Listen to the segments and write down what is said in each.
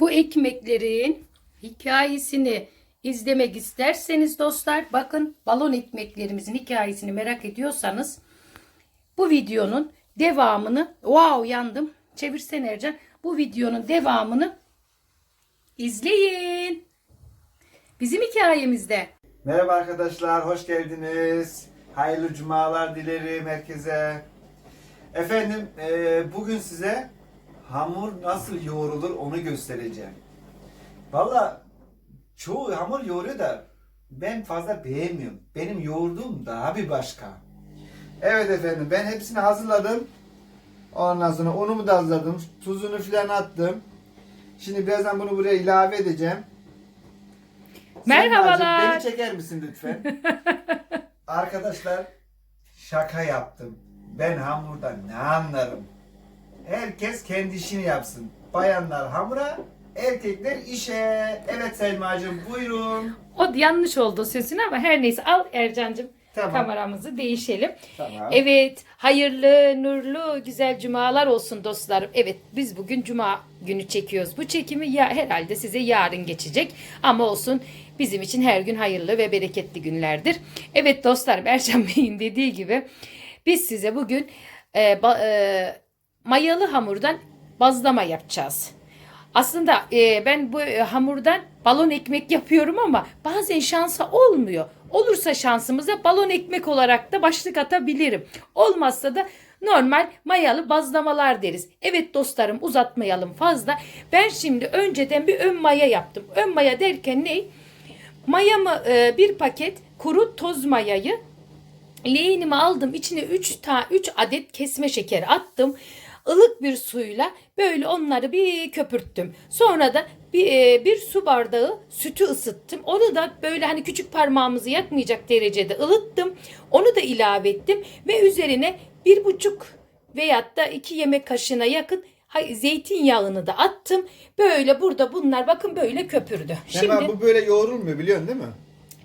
Bu ekmeklerin hikayesini izlemek isterseniz dostlar bakın balon ekmeklerimizin hikayesini merak ediyorsanız bu videonun devamını wow yandım çevirsene Ercan bu videonun devamını izleyin. Bizim hikayemizde Merhaba arkadaşlar, hoş geldiniz. Hayırlı cumalar dilerim herkese. Efendim, e, bugün size hamur nasıl yoğrulur onu göstereceğim. Valla çoğu hamur yoğuruyor da ben fazla beğenmiyorum. Benim yoğurduğum daha bir başka. Evet efendim, ben hepsini hazırladım. Ondan sonra unumu da hazırladım. Tuzunu filan attım. Şimdi birazdan bunu buraya ilave edeceğim. Merhabalar. Beni çeker misin lütfen? Arkadaşlar şaka yaptım. Ben hamurdan ne anlarım? Herkes kendi işini yapsın. Bayanlar hamura, erkekler işe. Evet Selma'cığım buyurun. o yanlış oldu sözün ama her neyse al Ercan'cığım Tamam. kameramızı değişelim. Tamam. Evet, hayırlı, nurlu, güzel cumalar olsun dostlarım. Evet, biz bugün cuma günü çekiyoruz. Bu çekimi ya herhalde size yarın geçecek. Ama olsun bizim için her gün hayırlı ve bereketli günlerdir. Evet dostlarım, Ercan Bey'in dediği gibi biz size bugün e, ba- e, mayalı hamurdan bazlama yapacağız. Aslında e, ben bu e, hamurdan balon ekmek yapıyorum ama bazen şansa olmuyor. Olursa şansımıza balon ekmek olarak da başlık atabilirim. Olmazsa da normal mayalı bazlamalar deriz. Evet dostlarım uzatmayalım fazla. Ben şimdi önceden bir ön maya yaptım. Ön maya derken ne? Mayamı e, bir paket kuru toz mayayı Leğenimi aldım. içine 3 ta 3 adet kesme şekeri attım. Ilık bir suyla böyle onları bir köpürttüm. Sonra da bir, e, bir su bardağı sütü ısıttım. Onu da böyle hani küçük parmağımızı yakmayacak derecede ılıttım. Onu da ilave ettim ve üzerine bir buçuk veyahut da iki yemek kaşığına yakın zeytinyağını da attım. Böyle burada bunlar bakın böyle köpürdü. Şimdi bu böyle yoğrulmuyor biliyorsun değil mi?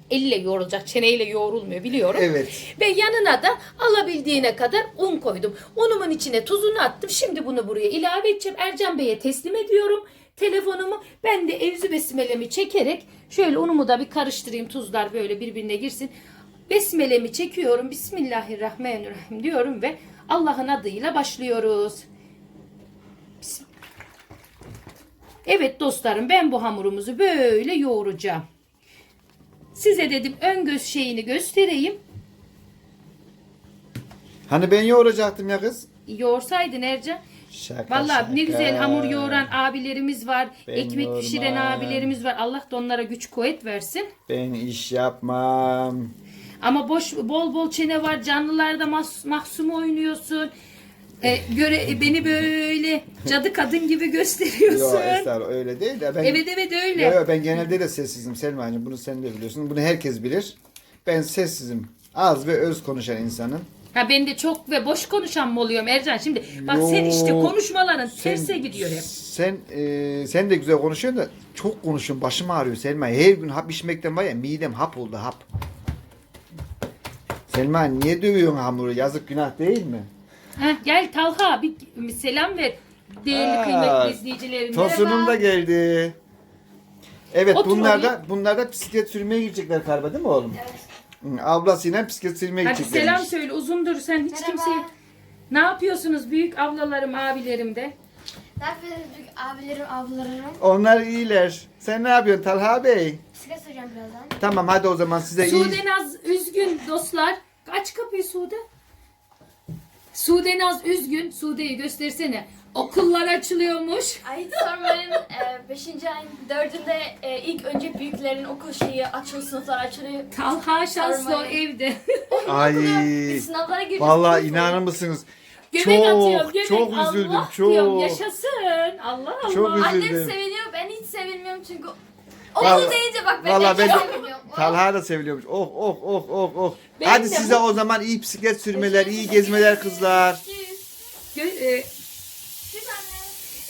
Elle yoğrulacak, çeneyle yoğrulmuyor biliyorum. Evet. Ve yanına da alabildiğine kadar un koydum. Unumun içine tuzunu attım. Şimdi bunu buraya ilave edeceğim. Ercan Bey'e teslim ediyorum telefonumu. Ben de evzi besmelemi çekerek şöyle unumu da bir karıştırayım. Tuzlar böyle birbirine girsin. Besmelemi çekiyorum. Bismillahirrahmanirrahim diyorum ve Allah'ın adıyla başlıyoruz. Evet dostlarım ben bu hamurumuzu böyle yoğuracağım. Size dedim ön göz şeyini göstereyim. Hani ben yoğuracaktım ya kız. Yoğursaydın Ercan. Şaka Vallahi ne şaka. güzel hamur yoğuran abilerimiz var. Ben ekmek pişiren yoğurmam. abilerimiz var. Allah da onlara güç kuvvet versin. Ben iş yapmam. Ama boş bol bol çene var. Canlılarda mas, oynuyorsun. E, göre e, beni böyle cadı kadın gibi gösteriyorsun. Yok estağfurullah öyle değil de ben evet evet öyle. Yo, yo, ben genelde de sessizim Selma'cığım. Bunu sen de biliyorsun. Bunu herkes bilir. Ben sessizim. Az ve öz konuşan insanım. Ha ben de çok ve boş konuşan mı oluyorum Ercan? Şimdi bak sen Yo, işte konuşmaların Sen- terse gidiyor hep. Sen e, sen de güzel konuşuyorsun da çok konuşuyorsun. Başım ağrıyor Selma. Her gün hap içmekten var ya midem hap oldu hap. Selma niye dövüyorsun hamuru? Yazık günah değil mi? Heh, gel Talha bir, bir selam ver. Değerli Aa, kıymetli izleyicilerim. Tosunum da geldi. Evet Otur bunlar da bunlar da bisiklet sürmeye gidecekler galiba değil mi oğlum? Evet. Ablasıyla bisiklet sürmeye Hadi gidecekler. selam söyle uzundur sen hiç Merhaba. kimseye. Ne yapıyorsunuz büyük ablalarım abilerim de? Ne yapıyorsunuz büyük abilerim, ablalarım? Onlar iyiler. Sen ne yapıyorsun Talha Bey? Bisiklet süreceğim birazdan. Tamam hadi o zaman size iyi... Sude Naz üzgün dostlar. Aç kapıyı Sude. Sude Naz üzgün. Sude'yi göstersene. Okullar açılıyormuş. Ay sormayın 5. ayın 4'ünde e, ilk önce büyüklerin okul şeyi açılıyor, sınıflar açılıyor. Talha şanslı o Sormayın. evde. Ay. Biz sınavlara gireceğiz. Vallahi inanır mısınız? Göbek Çok, atıyorum. Göbek. çok Allah üzüldüm, diyorum, çok. Yaşasın. Allah Allah. Çok üzüldüm. Annem Üzüldüm. seviniyor, ben hiç sevinmiyorum çünkü Vallahi- okul deyince bak ben vallahi de ben-. Talha da seviliyormuş. Oh oh oh oh oh. Ben Hadi de size o zaman iyi bisiklet sürmeler, iyi gezmeler kızlar. Gö- e,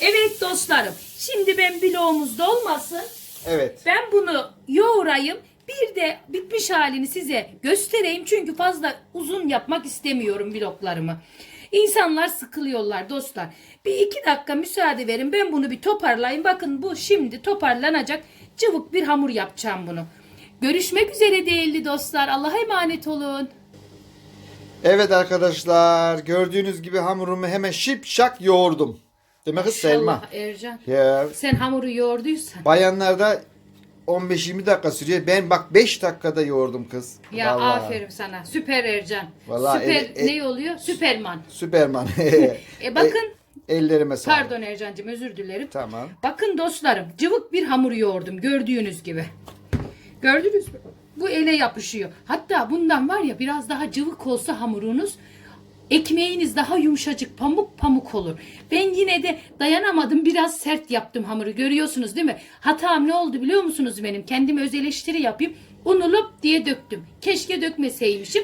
evet dostlarım. Şimdi ben bloğumuzda olmasın. Evet. Ben bunu yoğurayım. Bir de bitmiş halini size göstereyim. Çünkü fazla uzun yapmak istemiyorum bloklarımı. İnsanlar sıkılıyorlar dostlar. Bir iki dakika müsaade verin ben bunu bir toparlayayım. Bakın bu şimdi toparlanacak cıvık bir hamur yapacağım bunu. Görüşmek üzere değerli dostlar. Allah'a emanet olun. Evet arkadaşlar gördüğünüz gibi hamurumu hemen şipşak yoğurdum. Demek ki Selma. Ercan. Ya Sen hamuru yoğurduysan. bayanlarda 15-20 dakika sürüyor. Ben bak 5 dakikada yoğurdum kız. Ya Vallahi. aferin sana. Süper Ercan. Vallahi Süper el- el- ne oluyor? Süperman. Süperman. E bakın Ellerime sağlık. pardon Ercan'cığım özür dilerim. Tamam. Bakın dostlarım cıvık bir hamur yoğurdum gördüğünüz gibi. Gördünüz mü? Bu ele yapışıyor. Hatta bundan var ya biraz daha cıvık olsa hamurunuz ekmeğiniz daha yumuşacık pamuk pamuk olur. Ben yine de dayanamadım biraz sert yaptım hamuru görüyorsunuz değil mi? Hatam ne oldu biliyor musunuz benim? Kendime öz eleştiri yapayım. Unu lop diye döktüm. Keşke dökmeseymişim.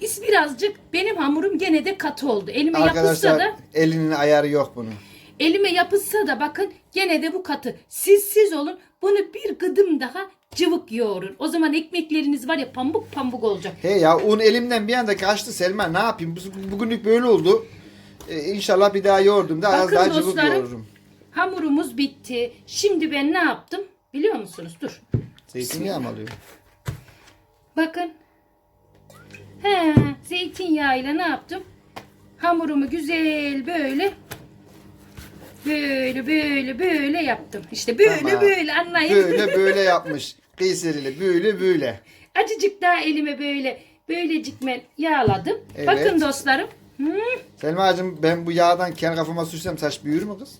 İs birazcık benim hamurum gene de katı oldu. Elime yapışsa Arkadaşlar da elinin ayarı yok bunun. Elime yapışsa da bakın gene de bu katı. Siz siz olun bunu bir gıdım daha cıvık yoğurun. O zaman ekmekleriniz var ya pambuk pambuk olacak. He ya un elimden bir anda kaçtı Selma ne yapayım? Bu- Bugünlük böyle oldu. Ee, inşallah bir daha yoğurdum da az Bakın daha cıvık dostlarım. yoğururum. Hamurumuz bitti. Şimdi ben ne yaptım biliyor musunuz? Dur. Zeytinyağı mı alıyor? Bakın. He, zeytinyağıyla ne yaptım? Hamurumu güzel böyle böyle böyle böyle yaptım. İşte böyle Tamam. böyle anlayın. Böyle böyle yapmış. Kıyserili böyle böyle. Acıcık daha elime böyle böylecik ben yağladım. Evet. Bakın dostlarım. Hmm. Selma'cığım ben bu yağdan kendi kafama sürsem saç büyür mü kız?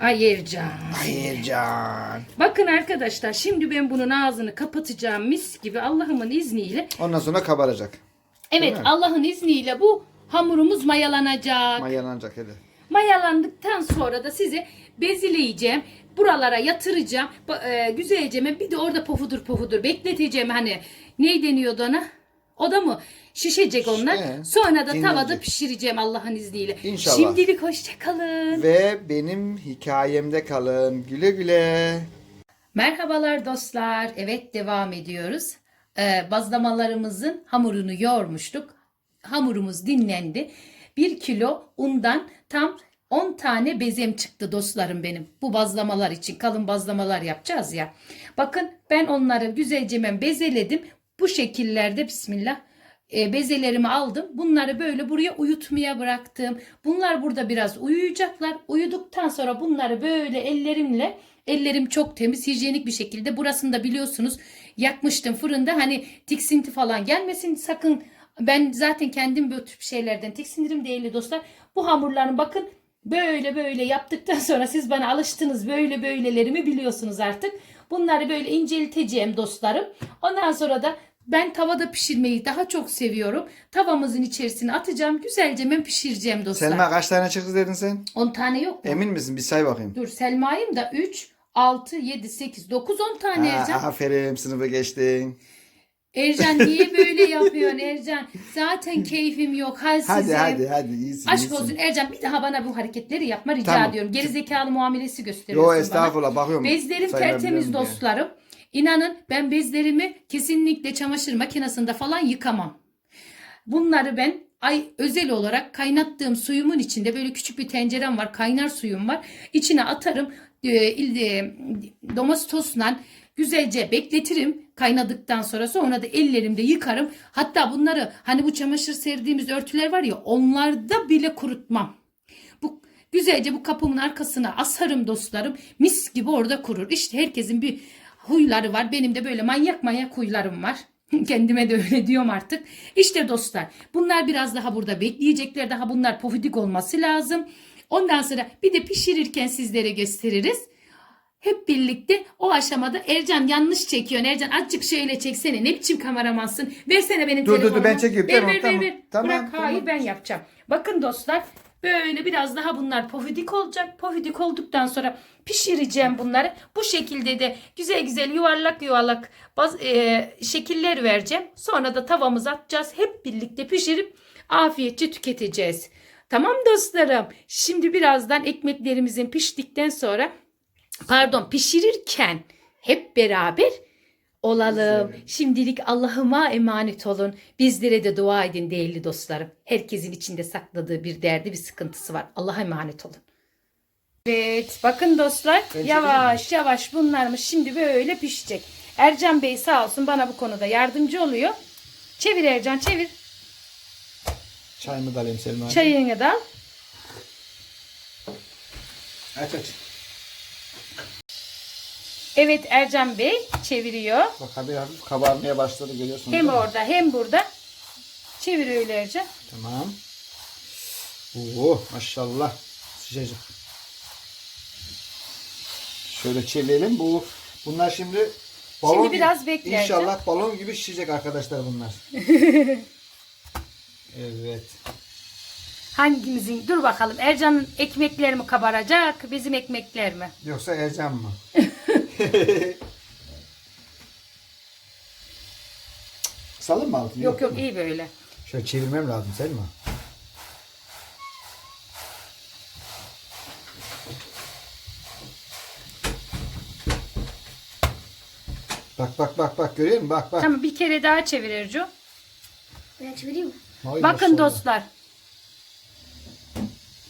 Ay Ercan. Hayır can. Bakın arkadaşlar şimdi ben bunun ağzını kapatacağım mis gibi Allah'ımın izniyle. Ondan sonra kabaracak. Evet? Allah'ın izniyle bu hamurumuz mayalanacak. Mayalanacak hadi. Mayalandıktan sonra da size bezileyeceğim. Buralara yatıracağım. Ba- e, güzelce bir de orada pofudur pofudur bekleteceğim. Hani ne deniyordu ona? O da mı? Şişecek onlar. He, Sonra da tavada dinlenecek. pişireceğim Allah'ın izniyle. İnşallah. Şimdilik hoşçakalın. Ve benim hikayemde kalın. Güle güle. Merhabalar dostlar. Evet devam ediyoruz. Ee, bazlamalarımızın hamurunu yoğurmuştuk. Hamurumuz dinlendi. 1 kilo undan tam 10 tane bezem çıktı dostlarım benim. Bu bazlamalar için kalın bazlamalar yapacağız ya. Bakın ben onları güzelce ben bezeledim. Bu şekillerde bismillah e, bezelerimi aldım. Bunları böyle buraya uyutmaya bıraktım. Bunlar burada biraz uyuyacaklar. Uyuduktan sonra bunları böyle ellerimle ellerim çok temiz hijyenik bir şekilde burasını da biliyorsunuz yakmıştım fırında. Hani tiksinti falan gelmesin sakın. Ben zaten kendim bu tür şeylerden tiksinirim değerli dostlar. Bu hamurların bakın böyle böyle yaptıktan sonra siz bana alıştınız böyle böylelerimi biliyorsunuz artık. Bunları böyle incelteceğim dostlarım. Ondan sonra da ben tavada pişirmeyi daha çok seviyorum. Tavamızın içerisine atacağım. Güzelce ben pişireceğim dostlar. Selma kaç tane çıktı dedin sen? 10 tane yok mu? Emin misin? Bir say bakayım. Dur Selma'yım da 3, 6, 7, 8, 9, 10 tane Ha, Ercan. aferin sınıfı geçtin. Ercan niye böyle yapıyorsun Ercan? Zaten keyfim yok. Halsizim. Hadi hadi hadi iyisin. Aşk iyisin. olsun Ercan bir daha bana bu hareketleri yapma rica Tamam. ediyorum. Geri zekalı muamelesi gösteriyorsun Yo bana. estağfurullah bakıyorum. Bezlerim tertemiz dostlarım. İnanın ben bezlerimi kesinlikle çamaşır makinesinde falan yıkamam. Bunları ben ay özel olarak kaynattığım suyumun içinde böyle küçük bir tencerem var. Kaynar suyum var. İçine atarım. E, ilde, domestosla güzelce bekletirim kaynadıktan sonra sonra da ellerimde yıkarım. Hatta bunları hani bu çamaşır serdiğimiz örtüler var ya onlarda bile kurutmam. Bu güzelce bu kapımın arkasına asarım dostlarım. Mis gibi orada kurur. İşte herkesin bir huyları var. Benim de böyle manyak manyak huylarım var. Kendime de öyle diyorum artık. İşte dostlar bunlar biraz daha burada bekleyecekler. Daha bunlar pofidik olması lazım. Ondan sonra bir de pişirirken sizlere gösteririz. Hep birlikte o aşamada Ercan yanlış çekiyorsun. Ercan azıcık şöyle çeksene. Ne biçim kameramansın. Versene benim Dur, dur, dur, telefonumu. ben çekiyorum. Ver, Tamam, ver, tamam. ver, ver. Tamam, Bırak tamam. hayır ben yapacağım. Bakın dostlar böyle biraz daha bunlar pofidik olacak. Pofidik olduktan sonra pişireceğim bunları. Bu şekilde de güzel güzel yuvarlak yuvarlak baz, e, şekiller vereceğim. Sonra da tavamıza atacağız. Hep birlikte pişirip afiyetçe tüketeceğiz. Tamam dostlarım. Şimdi birazdan ekmeklerimizin piştikten sonra pardon pişirirken hep beraber olalım. Bizlere. Şimdilik Allah'ıma emanet olun. Bizlere de dua edin değerli dostlarım. Herkesin içinde sakladığı bir derdi, bir sıkıntısı var. Allah'a emanet olun. Evet, bakın dostlar, Ben yavaş yavaş bunlarımız şimdi böyle pişecek. Ercan Bey sağ olsun bana bu konuda yardımcı oluyor. Çevir Ercan, çevir. Çayımı da alayım Selma. Çayını da al. Aç aç. Evet Ercan Bey çeviriyor. Bak hadi hafif kabarmaya başladı görüyorsunuz. Hem orada hem burada. Çevir öyle Ercan. Tamam. Oo maşallah. Sıcacık. Şöyle çevirelim. Bu bunlar şimdi Şimdi gibi- biraz bekle İnşallah balon gibi şişecek arkadaşlar bunlar. evet. Hangimizin? Dur bakalım. Ercan'ın ekmekleri mi kabaracak? Bizim ekmekler mi? Yoksa Ercan mı? Salın mı altını? Yok yok iyi böyle. Şöyle çevirmem lazım Selma. Bak bak bak bak görüyor musun? Bak bak. Tamam bir kere daha çevir Erco. Ben çevireyim mi? Bakın maşallah. dostlar.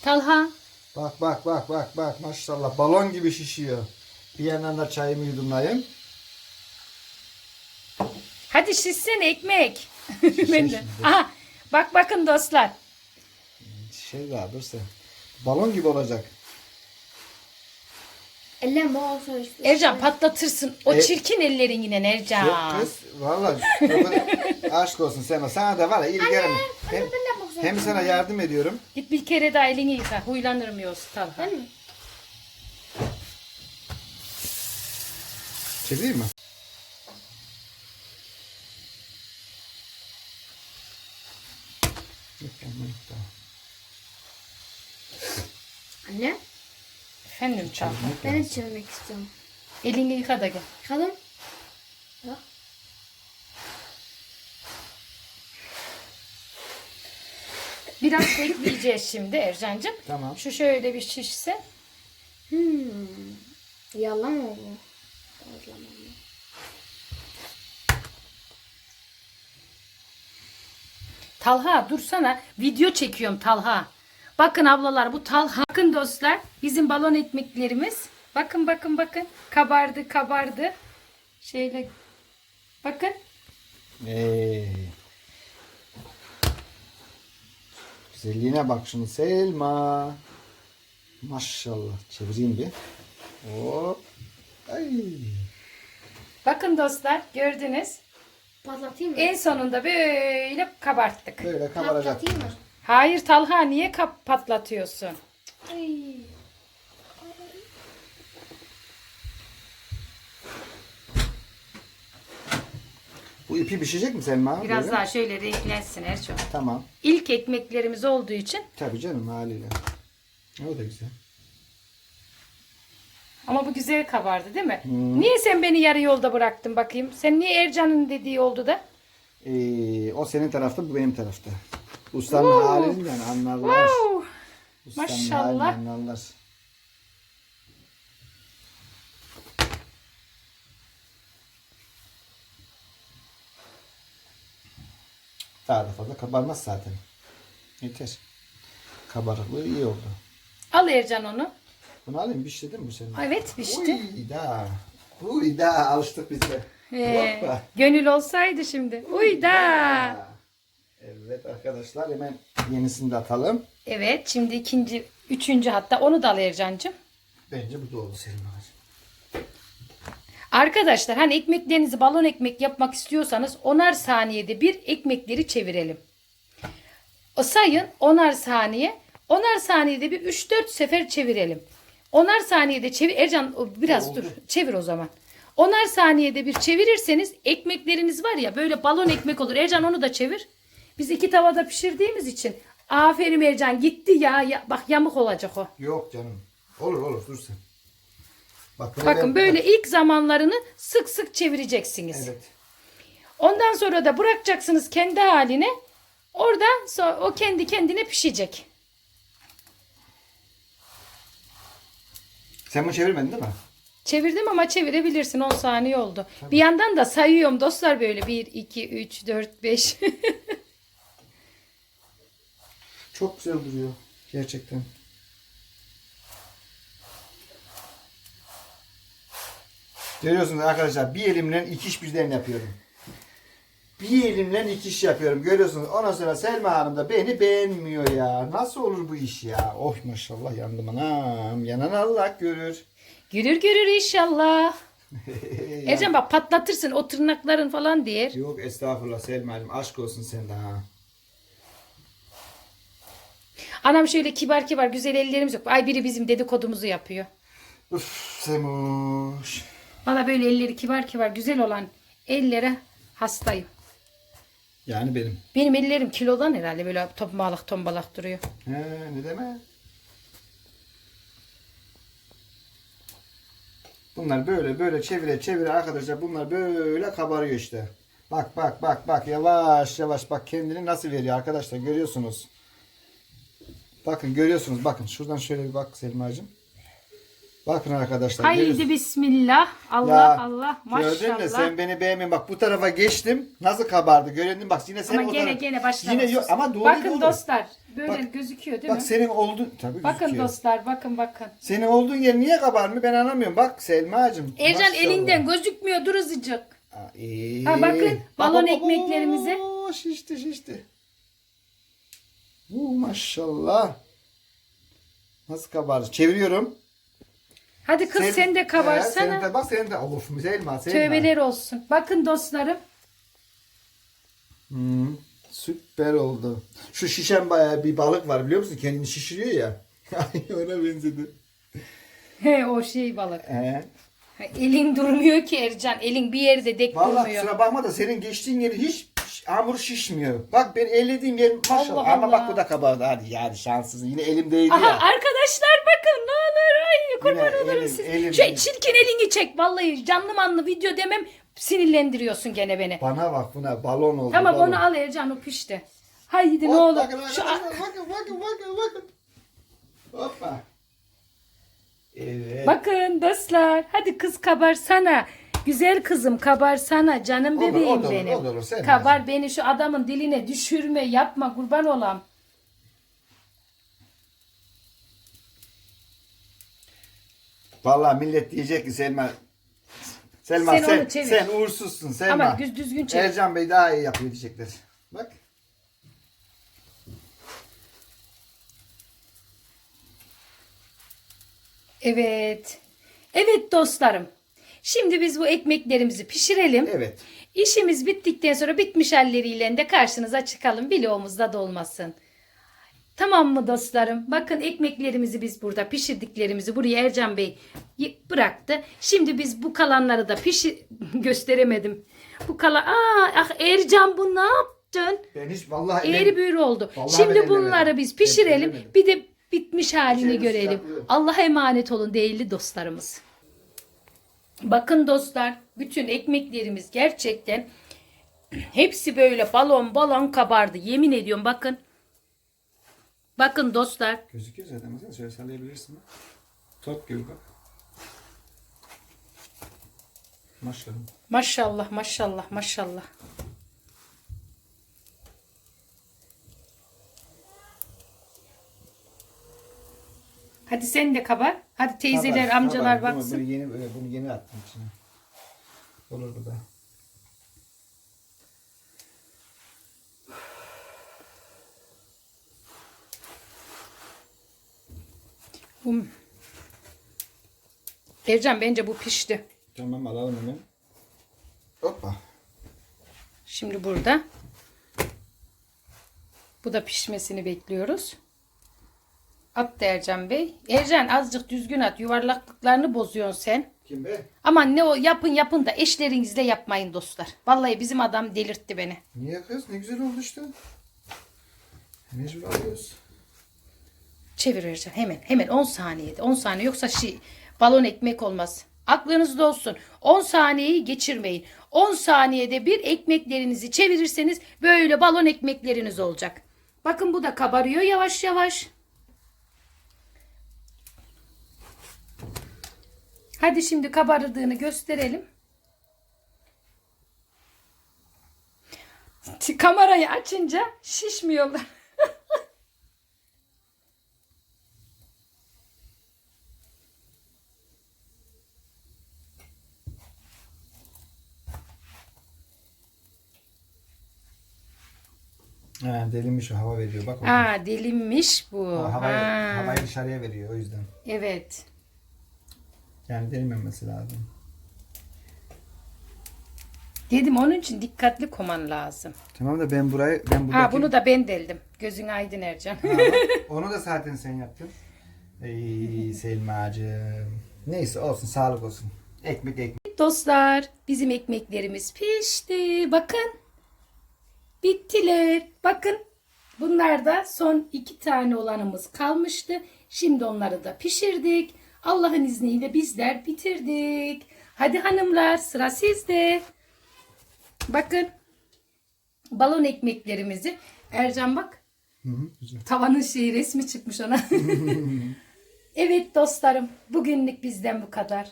Talha. Bak bak bak bak bak maşallah balon gibi şişiyor. Bir yandan da çayımı yudumlayayım. Hadi şişsin ekmek. Ben de. şimdi. Aha. Bak bakın dostlar. Şey daha dur sen. Balon gibi olacak. Ellen bana sonra Ercan patlatırsın. O E- çirkin ellerin yine Ercan. Yok kız valla aşk olsun Selma. Sana da var ya iyi gelme. Hem, hem sana yardım ediyorum. Git bir kere daha elini yıka. Huylanırım yoksa Talha. Ben mi? Çevireyim mi? Yok, yok. Anne. Efendim Talha. Ben de çevirmek istiyorum. Elini yıka da gel. Kadın. Biraz bekleyeceğiz şimdi Ercan'cığım. Tamam. Şu şöyle bir şişse. Hmm. Yalan mı mı? Talha dursana. Video çekiyorum Talha. Bakın ablalar bu Talha. Bakın dostlar bizim balon ekmeklerimiz. Bakın bakın bakın. Kabardı kabardı. Şöyle bakın. Ee. Güzelliğine bak şunu Selma. Maşallah. Çevireyim bir. Hop. Ay. Bakın dostlar gördünüz. Patlatayım mı? En sonunda böyle kabarttık. Böyle kabaracak. Patlatayım mı? Hayır Talha niye kap patlatıyorsun? Ay. Bu ipi pişecek mi Selma? Biraz Böyle. daha şöyle renklensin Erço. Tamam. İlk ekmeklerimiz olduğu için Tabii canım haliyle. O da güzel. Ama bu güzel kabardı değil mi? Hmm. Niye sen beni yarı yolda bıraktın bakayım? Sen niye Ercan'ın dediği oldu da? Ee, o senin tarafta, bu benim tarafta. Ustanın halinden anlarlar. Wow. Ustanın maşallah. anlarlar. Daha da fazla kabarmaz zaten. Yeter. Kabarıklığı iyi oldu. Al Ercan onu. Bunu alayım pişti mi bu senin? Evet pişti. Uy da. Uy da alıştık biz de. Ee, Hoppa. gönül olsaydı şimdi. Uy da. Evet arkadaşlar hemen yenisini de atalım. Evet şimdi ikinci, üçüncü hatta onu da al Ercan'cığım. Bence bu da oldu Selim Ağacığım. Arkadaşlar hani ekmeklerinizi balon ekmek yapmak istiyorsanız onar saniyede bir ekmekleri çevirelim. O sayın onar saniye. Onar saniyede bir 3-4 sefer çevirelim. Onar saniyede çevir. Ercan biraz dur. Çevir o zaman. Onar saniyede bir çevirirseniz ekmekleriniz var ya böyle balon ekmek olur. Ercan onu da çevir. Biz iki tavada pişirdiğimiz için. Aferin Ercan gitti ya. ya bak yamuk olacak o. Yok canım. Olur olur dur sen. Bak, bunu Bakın böyle ilk zamanlarını sık sık çevireceksiniz. Evet. Ondan sonra da bırakacaksınız kendi haline. Orada o kendi kendine pişecek. Sen bunu çevirmedin değil mi? Çevirdim ama çevirebilirsin 10 saniye oldu. Bir yandan da sayıyorum dostlar böyle 1, 2, 3, 4, 5. Çok güzel duruyor. Gerçekten. Görüyorsunuz arkadaşlar bir elimle iki iş birden yapıyorum. Bir elimle iki iş yapıyorum. Görüyorsunuz. Ondan sonra Selma Hanım da beni beğenmiyor ya. Nasıl olur bu iş ya? Oh maşallah yandım anam. Yanan Allah görür. Gürür gürür inşallah. Ercan bak patlatırsın o tırnakların falan diğer. Yok estağfurullah Selma'cığım aşk olsun sen de ha. Anam şöyle kibar kibar güzel ellerimiz yok. Ay biri bizim dedikodumuzu yapıyor. Uf Semuş. Valla böyle elleri kibar kibar güzel olan ellere hastayım. Yani benim. Benim ellerim kilodan herhalde böyle tombalak tombalak duruyor. He ne demek? Bunlar böyle böyle çevire çevire arkadaşlar bunlar böyle kabarıyor işte. Bak bak bak bak yavaş yavaş bak kendini nasıl veriyor arkadaşlar görüyorsunuz. Bakın görüyorsunuz bakın şuradan şöyle bir bak Selma'cığım. Bakın arkadaşlar. Haydi bismillah. Allah Ya, Allah Gördün mü maşallah. sen beni beğenmiyorsun. Bak bu tarafa geçtim. Nasıl kabardı mü? bak yine sen Ama o gene tarafa- gene başlamasın. Yine yok ama doğru Bakın doğru. dostlar böyle Bak, gözüküyor değil Bak mi? senin oldu tabii Bakın gözüküyor. dostlar bakın bakın. Senin olduğun yer niye kabarmıyor ben anlamıyorum. Bak Selma'cığım. Ercan maşallah. elinden gözükmüyor dur azıcık. Aa, iyi. Ha, bakın, balon Bak, bak, bak, ekmeklerimize. oo, Şişti şişti. Oo, maşallah. Nasıl kabardı? Çeviriyorum. Hadi kız sen, de Ee, kabarsana. sen de bak sen de. Of Selma Selma. Tövbeler olsun. Bakın dostlarım. Hmm, süper oldu. Şu şişen bayağı bir balık var biliyor musun? Kendini şişiriyor ya. Ona benzedi. He o şey balık. Ha, Elin durmuyor ki Ercan. Elin bir yerde dek Vallahi durmuyor. kusura bakma da senin geçtiğin yeri hiç hamur şişmiyor. Bak ben ellediğim yer maşallah. Allah Ama Allah. bak bu da kabardı. Hadi yani şanssız. Yine elimdeydi Aha ya. arkadaşlar bakın ne olur. Ay kurban Yine olurum elim- elim- Şey çirkin elini çek. Vallahi canlı manlı video demem sinirlendiriyorsun gene beni. Bana bak buna balon oldu. Tamam balon. onu al Ercan o pişti. Haydi ne Hop, olur. Bakın Şu arkadaşlar bakın bakın bakın bakın. Hoppa. Evet. Bakın dostlar. Hadi kız kabarsana. Güzel kızım kabarsana. Canım Olur, bebeğim olur, olur, benim. olur, sen Kabar beni şu adamın diline düşürme. Yapma kurban olam. Vallahi millet diyecek ki Selma Selma Sen sen onu çevir. sen uğursuzsun Selma. Ama düz düzgün çevir. Ercan Bey daha iyi yapıyor diyecekler. Bak. Evet. Evet dostlarım. Şimdi biz bu ekmeklerimizi pişirelim. Evet. İşimiz bittikten sonra bitmiş halleriyle de karşınıza çıkalım. Bloğumuzda dolmasın. Tamam mı dostlarım? Bakın ekmeklerimizi biz burada pişirdiklerimizi buraya Ercan Bey bıraktı. Şimdi biz bu kalanları da pişir gösteremedim. Bu kalan Aa, ah Ercan bu ne yaptın? Ben hiç vallahi Eğri büğrü oldu. Vallahi Şimdi bunları biz pişirelim. Bir de bitmiş halini İçerisi görelim. sıcaklıyor. Allah'a emanet olun değerli dostlarımız. Bakın dostlar bütün ekmeklerimiz gerçekten hepsi böyle balon balon kabardı. Yemin ediyorum bakın. Bakın dostlar. Gözüküyor zaten. Mesela şöyle sallayabilirsin. Top gibi bak. Maşallah. Maşallah maşallah maşallah. Hadi sen de kabar. Hadi teyzeler, Kabar, amcalar kabar. Bunu- baksın. Bunu yeni, böyle bunu yeni attım içine. Olur bu da. Um. Ercan bence bu pişti. Tamam alalım hemen. Hoppa. Şimdi burada. Bu da pişmesini bekliyoruz. At da Ercan Bey. Ercan azıcık düzgün at. Yuvarlaklıklarını bozuyorsun sen. Kim be? Aman ne o yapın yapın da eşlerinizle yapmayın dostlar. Vallahi bizim adam delirtti beni. Niye kız? Ne güzel oldu işte. Mecbur alıyoruz. Çevir Ercan hemen hemen 10 saniyede 10 saniye yoksa şey balon ekmek olmaz. Aklınızda olsun 10 saniyeyi geçirmeyin. 10 saniyede bir ekmeklerinizi çevirirseniz böyle balon ekmekleriniz olacak. Bakın bu da kabarıyor yavaş yavaş. Hadi şimdi kabardığını gösterelim. Kamerayı açınca şişmiyorlar. Ha, delinmiş o hava veriyor bak. orada. Aa delinmiş bu. O havayı, Ha, havayı dışarıya veriyor o yüzden. Evet. Yani delinmemesi lazım. Dedim onun için dikkatli koman lazım. Tamam da ben burayı ben buradaki... Ha bunu da ben deldim. Gözün aydın Ercan. Ha, onu da zaten sen yaptın. Ey Selma'cığım. Neyse olsun sağlık olsun. Ekmek ekmek. Dostlar bizim ekmeklerimiz pişti. Bakın. Bittiler. Bakın. Bunlar da son iki tane olanımız kalmıştı. Şimdi onları da pişirdik. Allah'ın izniyle bizler bitirdik. Hadi hanımlar sıra sizde. Bakın. Balon ekmeklerimizi. Ercan bak. Hı hı, güzel. Tavanın şeyi resmi çıkmış ona. evet dostlarım bugünlük bizden bu kadar.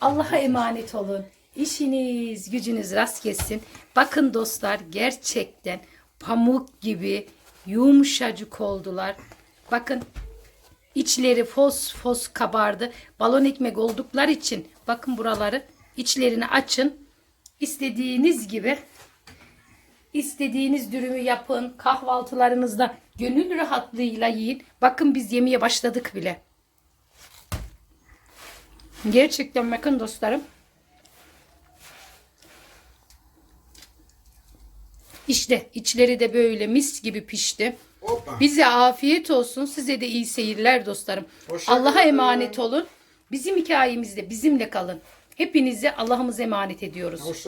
Allah'a emanet olun. İşiniz gücünüz rast gelsin. Bakın dostlar gerçekten pamuk gibi yumuşacık oldular. Bakın içleri fos fos kabardı. Balon ekmek oldukları için bakın buraları içlerini açın. İstediğiniz gibi İstediğiniz dürümü yapın. Kahvaltılarınızda gönül rahatlığıyla yiyin. Bakın biz yemeye başladık bile. Gerçekten bakın dostlarım. İşte içleri de böyle mis gibi pişti. Hoppa. Bize afiyet olsun. Size de iyi seyirler dostlarım. Allah'a emanet olun. Bizim hikayemizde bizimle kalın. Hepinizi Allah'ımıza emanet ediyoruz. Hoşça